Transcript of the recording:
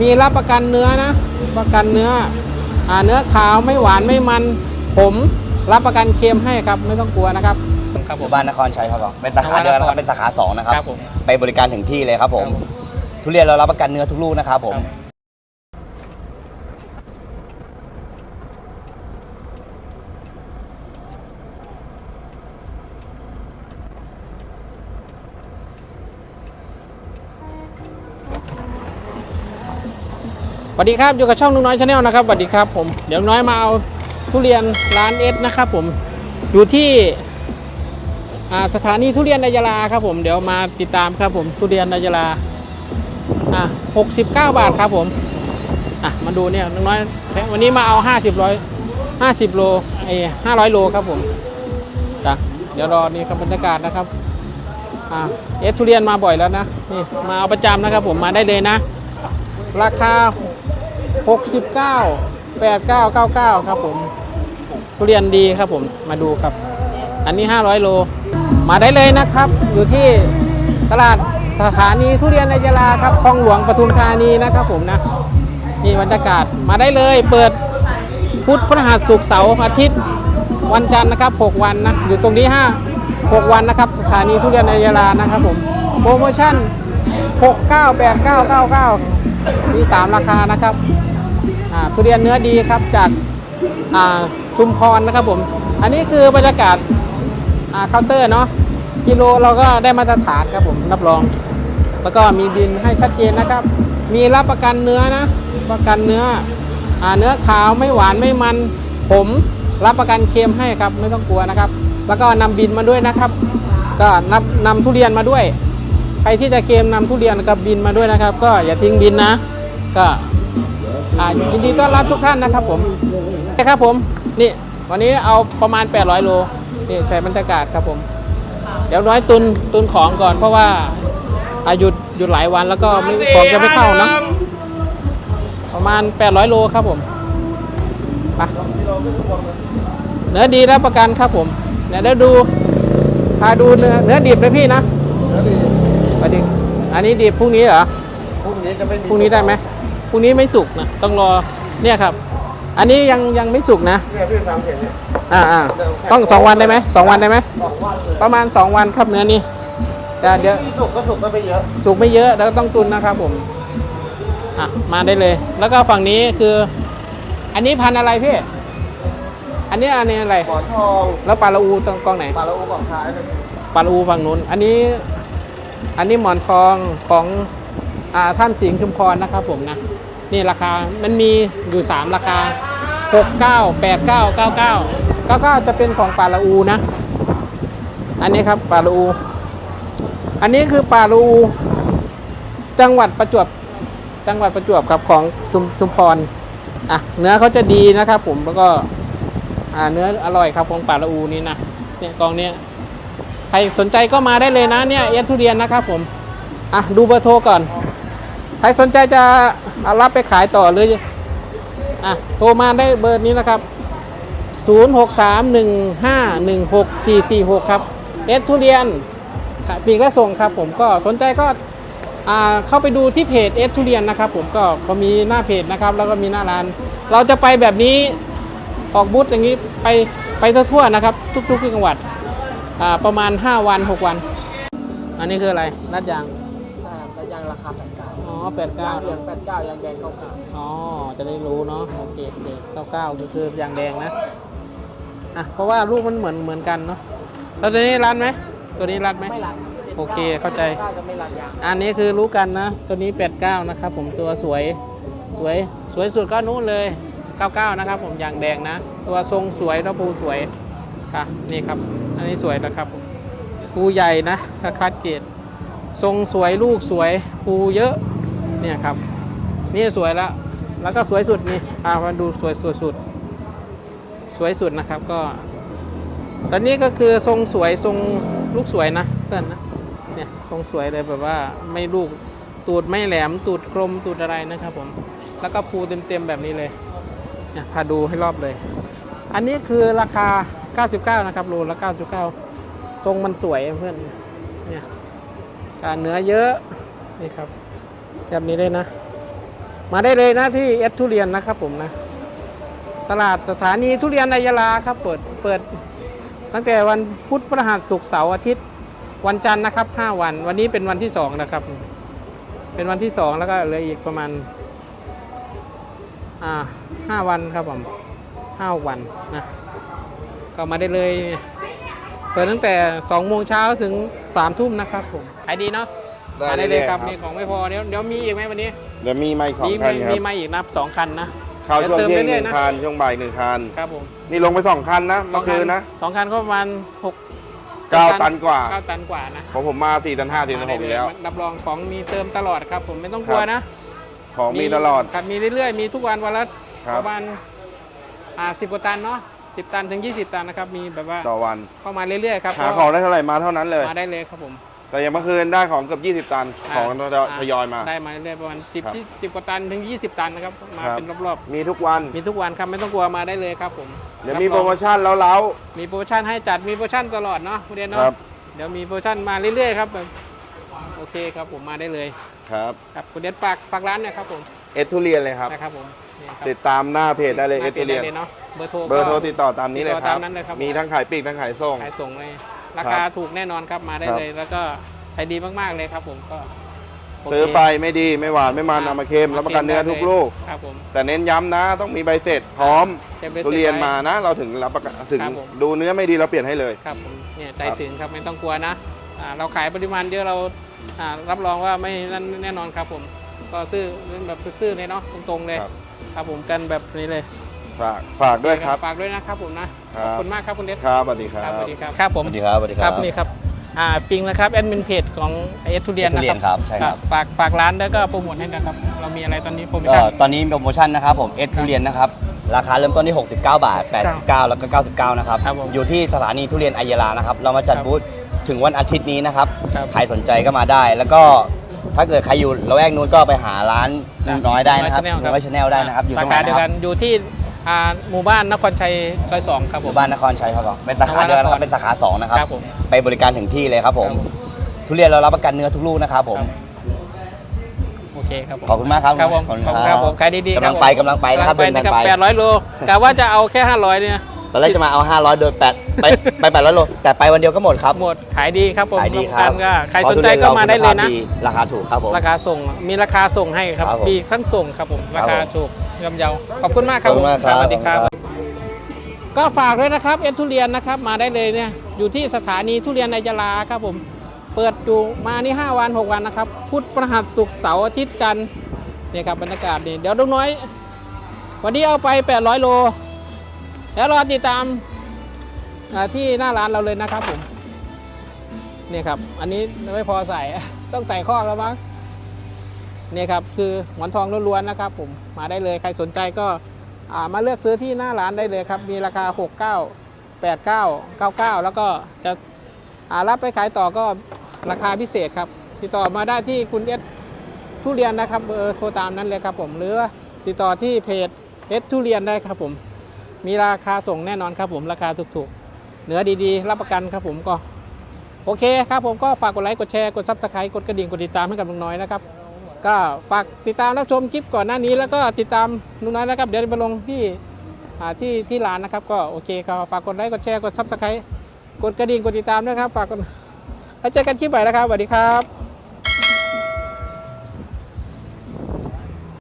มีรับประกันเนื้อนะ ประกันเนื้ออ่าเนื้อขาวไม่หวานไม่มัน ผมรับประกันเค็มให้ครับไม่ต้องกลัวนะครับครับหมู่บ้านนครชัยครับผมเป็นสาขาเดียวกันนะครับเป็นสาขาสองนะครับครับผมไปบริการถึงที่เลยครับผม ทุเรียนเรารับประกันเนื้อทุกลูกนะครับผม วัสดีครับอยู่กับช่องนุ้น้อยชาแนลนะครับสวัสดีครับผมเดี๋ยวน้อยมาเอาทุเรียนร้านเอสนะครับผมอยู่ที่สถานีทุเรียนนายลาครับผมเดี๋ยวมาติดตามครับผมทุเรียนนายลาอะ69บเก้าบาทครับผมอะมาดูเนี่ยน้องน้อยวันนี้มาเอา50ร้อย50โลไอ้500โลครับผมจ้ะเดี๋ยวรอนี่ครับบรรยากาศนะครับอ่าเอสทุเรียนมาบ่อยแล้วนะนี่มาเอาประจำนะครับผมมาได้เลยนะ ราคา 69 8999 ครับผม ทุเรียนดีครับผม มาดูครับ อันนี้ 500 โล มาได้เลยนะครับ อยู่ที่ตลาดสถานีทุเรียนในยาลาครับ คลองหลวงปทุมธานีนะครับผมนะ นี่บรรยากาศ มาได้เลย เปิดพุธพฤหัสศุกร์เสาร์อาทิตย์ วันจันทร์นะครับ 6 วันนะ อยู่ตรงนี้ 5 6 วันนะครับ สถานีทุเรียนในยาลานะครับผม โปรโมชั่น 698999 มี3ราคานะครับทุเรียนเนื้อดีครับจากชุมพรนะครับผม อันนี้คือบรรยากาศเคาน์เตอร์เนาะกิโลเราก็ได้มาตรฐานครับผมรับรอง แล้วก็มีบินให้ชัดเจนนะครับ มีรับประกันเนื้อนะ ประกันเนื้ออเนื้อขาวไม่หวานไม่มัน ผมรับประกันเค็มให้ครับไม่ต้องกลัวนะครับ แล้วก็นำบินมาด้วยนะครับ ก็นำนำทุเรียนมาด้วย ใครที่จะเคมนำทุเรียนกับบินมาด้วยนะครับ ก็อย่าทิ้งบินนะ ก็อ่ายินดีต้อนรับทุกท่านนะครับผมนะครับผมนี่วันนี้เอาประมาณ 800 โลนี่ใช้บรรยากาศครับผม เดี๋ยวน้อยตุนตุนของก่อน เพราะว่าอายุดหยุดหลายวันแล้วก็ของจะไม่เข้านะประมาณ 800 โลครับผมไปเนื้อดีรับประกันครับผมเดี๋ยวได้ดูพาดูเนื้อเนื้อดิบเลยพี่นะ ไปดิอันนี้ดิบพรุ่งนี้เหรอพรุ่งนี้จะไม่มีพรุ่งนี้ได้ไหมพรุ่งนี้ไม่สุกนะต้องรอเนี่ยครับ อันนี้ยังยังไม่สุกนะเนี่ยพี่ฟังเสียงเนี่ยอ่าอ่าต้องสองวันได้ไหมสองวันได้ไหมสองวันเลยประมาณสองวันครับเนื้อนี้แต่เดี๋ยวที่สุกก็สุกก็ไปเยอะสุกไม่เยอะแล้วต้องตุนนะครับผมอะมาได้เลย แล้วก็ฝั่งนี้คือ อันนี้พันธุ์อะไรพี่อันนี้อันนี้อะไรหมอนทองแล้วปลาละอูตรงกล้องไหนปลาละอูของท้ายครับปลาละอูฝั่งนู้น อันนี้ อันนี้หมอนทองของอท่านสิงห์ชุมพรนะครับผมนะ นี่ราคา มันมีอยู่ 3 ราคา 69 89 99 99 จะเป็นของปลาละอูนะ อันนี้ครับปลาละอู อันนี้คือปลาละอู จังหวัดประจวบ จังหวัดประจวบครับของชุมชุมพร อะ เนื้อเขาจะดีนะครับผม แล้วก็ อ่า เนื้ออร่อยครับของปลาละอูนี่นะ เนี่ยกองเนี้ย ใครสนใจก็มาได้เลยนะเนี่ยเอสทุเรียนนะครับผม อะดูเบอร์โทรก่อน ใครสนใจจะเอารับไปขายต่อหรืออะโทรมาได้เบอร์นี้นะครับ 0631516446 ครับเอสทุเรียนขายปีกและส่งครับผมก็สนใจก็อ่าเข้าไปดูที่เพจเอสทุเรียนนะครับผมก็เขามีหน้าเพจนะครับ แล้วก็มีหน้าร้าน เราจะไปแบบนี้ออกบูธอย่างนี้ไปไปทั่วๆนะครับ ทุกๆจังหวัด ประมาณ 5 วัน 6 วัน อันนี้คืออะไรนัดยางใช่ครับแต่ยางราคาแปดเก้าอ๋อแปดเก้ายางเหลืองแปดเก้ายางแดงเก้าเก้าอ๋อจะได้รู้เนาะโอเคโอเคเก้าเก้าคือคือยางแดงนะอะเพราะว่าลูกมันเหมือนเหมือนกันเนาะแล้วตัวนี้รัดไหมตัวนี้รัดไหมไม่รัดโอเคเข้าใจเก้าจะไม่รัดยางอันนี้คือรู้กันนะ ตัวนี้ 89 นะครับผมตัวสวยสวยสวยสุดก็นู้นเลย 99 นะครับผมยางแดงนะ ตัวทรงสวยแล้วภูสวย อะนี่ครับ อันนี้สวยนะครับผมภูใหญ่นะถ้าคัดเกรดทรงสวยลูกสวยภูเยอะเนี่ยครับ นี่สวยแล้วแล้วก็สวยสุดนี่อ่ามาดูสวยสุดสุด สวยสุดนะครับก็ ตอนนี้ก็คือทรงสวยทรงลูกสวยนะเพื่อนนะเนี่ยทรงสวยเลยแบบว่าไม่ลูกตูดไม่แหลมตูดกลมตูดอะไรนะครับผมแล้วก็ภูเต็มๆแบบนี้เลยเนี่ยพาดูให้รอบเลย อันนี้คือราคา 99 นะครับโลละ 99 ทรงมันสวยเพื่อนเนี่ยการเนื้อเยอะนี่ครับแบบนี้เลยนะ มาได้เลยนะที่เอสทุเรียนนะครับผมนะ ตลาดสถานีทุเรียนนายลาครับ เปิดเปิด ตั้งแต่วันพุธพฤหัสศุกร์เสาร์อาทิตย์วันจันทร์นะครับ 5 วัน วันนี้เป็นวันที่สองนะครับ เป็นวันที่สองแล้วก็เหลืออีกประมาณอ่าห้าวันครับผมห้าวันนะ ก็มาได้เลยเปิดตั้งแต่2โมงเช้าถึง3ทุ่มนะครับผมขายดีเนาะได้มาได้เลยครับเรื่มีอยๆครับของไม่พอเดี๋ยวเดี๋ยวมีอีกไหมวันนี้เดี๋ยวมีไมค์สองมีคันครัมีบมาอีกนับสองคันนะเข้าช่วงเดี๋ยวเติมเที่ยงหเรื่อยนึ่ๆงนะคันช่วงบ่ายหนึ่งคันครับผมนี่ลงไปสองคันนะเมื่อคืนนะสองคันก็ประมาณหกเก้าตันกว่าเก้าตันกว่านะของผมมาสี่ตันห้าสี่ตันหกอยู่แล้วรับรองของมีเติมตลอดครับผมไม่ต้องกลัวครับนะของมีตลอดครับมีเรื่อยๆมีทุกวันวันละครับประมาณอ่าสิบกว่าตันเนาะ สิบตันถึงยี่สิบตันนะครับ มีแบบว่าต่อวัน เข้ามาเรื่อยๆครับหาของได้เท่าไหร่มาเท่านั้นเลย มาได้เลยครับผม แต่อย่างเมื่อคืนได้ของเกือบ20 ตัน ของทยอยมา ได้มาเรื่อยๆประมาณสิบครับสิบกว่าตันถึงยี่สิบตันนะครับ มาครับเป็นรอบมีทุกวันๆมีทุกวันครับไม่ต้องกลัวมาได้เลยครับผม เดี๋ยวมีบโปรองโมชั่นแล้วเล้ามีโปรโมชั่นให้จัด มีโปรโมชั่นตลอดเนาะคุณเรียนครัเนาะบเดี๋ยวมีโปรโมชั่นมาเรื่อยๆครับแบบโอเคครับผมมาได้เลย ครับ ครับคุณเรียนฝากฝากร้านหน่อยครับผม เอสทุเรียนเลยครับ นะครับผมนี่ครับ ติดตามหน้าเพจได้เลยเอสทุเรียนได้เนาะเบอร์โทรเบอร์โทรก็ติดต่อตามนี้เลยติดคต่อรับตามนั้นเลยครับ มีทั้งขายปลีกทั้งขายส่งขายส่งเลยราคาถูกแน่นอนครับมาได้ครับเลย แล้วก็ขายดีมากๆเลยครับ ผมก็โเคซื้อไปไม่ดีไม่หวานไม่มันเอามาเค็มรับประกันเนื้อทุกลูกครับผมแต่เน้นย้ำนะ ต้องมีใบเสร็จพร้อมเก็บใบเสร็จทุเรียนมานะ เราถึงรับประกันถึงครับผมดูเนื้อไม่ดีเราเปลี่ยนให้เลยครับผมเนี่ยใจครับถึงครับไม่ต้องกลัวนะอ่าเราขายปริมาณเยอะเราอ่ารับรองว่าไม่นั่นแน่นอนครับผม ก็ซื้อแบบซื้อๆเลยเนาะตรงๆเลยครับ ครับผมกันแบบนี้เลยฝากฝากด้วยครับ ฝากด้วยนะครับผมนะคขรับอบคุณมากครับคุณเดชครับสวัสดีคครัรับบสวัสดีครับครับผสมวัสดีครับสวัสดีคครัรับ บนี่ครับอ่าปิงนะครับแอดมินเพจของเอสทุเรียนเอสทุนะเรียนครับใช่ครับ ฝากฝากร้านแล้วก็โปรโมทให้นะครับ เรามีอะไรตอนนี้โปรโมก็ชั่น ตอนนี้มีโปรโมชั่นนะครับผมเอสทุเรียนนะครับ ราคาเริ่มต้นที่ 69 บาท 89 แล้วก็ 99 นะครับ ครับผมอยู่ที่สถานีทุเรียนอัยยาลานะครับ เรามาจัดครับบูธถึงวันอาทิตย์นี้นะครับ ครับ ใครสนใจก็มาได้ แล้วก็ ถ้าเกิดใครอยู่ละแวกนู้นก็ไปหาร้านลุงน้อยได้นะครับ Channel ลุงน้อยชาแนลได้นะครับอยู่ตรารงไหคานเดียนะวคกัรับนอยู่ที่อ่าหมู่บ้านนครชัยซอยสองครับหผมมู่บ้านนครชัยครับผมเป็นสาขาเดียวกันนะครับเป็นสาขาสองนะครับครับผมไปบริการถึงที่เลยครับผมครับผม ทุเรียนเรารับประกันเนื้อทุกลูกนะครับผมโอเคครับผมขอบคุณมากครับครับผมขอบคุณขอบคุณคครัรับบผมขายดีๆกำลังไปกำลังไปนะครับกำลังเดินทางไปแปดร้อยโลกะว่าจะเอาแค่ห้าร้อยเนี่ย ตอนแรกจะมาเอา 500โดยแปดไปไปแปดร้อยโลแต่ไปวันเดียวก็หมดครับ หมดขายดีครับผมขายดีครับก็ใครเพาะสนทุใจเรียก็เรมาได้เลยนะคุณภพราคาถูกครับผม ราคาส่งมีราคาส่งให้ครับครับผมมีทั้งส่งครับผม ราครัคาบผมถูกย่อมเยาขอบคุณมากครับขอบคุณมากครับสวัสดีครับขอบคุณคก็ฝากด้วยนะครับ เอ็นทุเรียนนะครับมาได้เลยเนี่ยอยู่ที่สถานีทุเรียนในยะลาครับผม เปิดอยู่มานี่ 5 วัน 6 วันนะครับ พุธพฤหัสศุกร์เสาร์อาทิตย์จันทร์เนี่ยครับบรรยากาศนี่เดี๋ยวลุงน้อย วันนี้เอาไป 800 โล แล้วรอติดตามที่หน้าร้านเราเลยนะครับผมเนี่ยครับ อันนี้ไม่พอใส่ต้องใส่ข้อแล้วมั้งเนี่ยครับคือหมอนทองล้วนๆนะครับ ผมมาได้เลยใครสนใจก็มาเลือกซื้อที่หน้าร้านได้เลยครับ มีราคา 69 89 99 แล้วก็จะรับไปขายต่อก็ราคาพิเศษครับ ติดต่อมาได้ที่คุณเอสทุเรียนนะครับเบอร์โทรตามนั้นเลยครับผมหรือติดต่อที่เพจเอสทุเรียนได้ครับผม มีราคาส่งแน่นอนครับผมราคาถูกๆ เหนือดีๆ รับประกันครับผมก็ โอเคครับผมก็ฝากกดไลค์กดแชร์กดซับสไครต์กดกระดิ่งกดติดตามให้กับลุงน้อยนะครับ ก็ฝากติดตามรับชมคลิปก่อนหน้านี้ แล้วก็ติดตามลุงน้อยนะครับ เดี๋ยวจะไปลงที่ที่ที่ร้านนะครับ ก็โอเคครับฝากกดไลค์กดแชร์กดซับสไครต์กดกระดิ่งกดติดตามด้วยครับ ฝากกดแล้วเจอกันคลิปใหม่นะครับสวัสดีครับ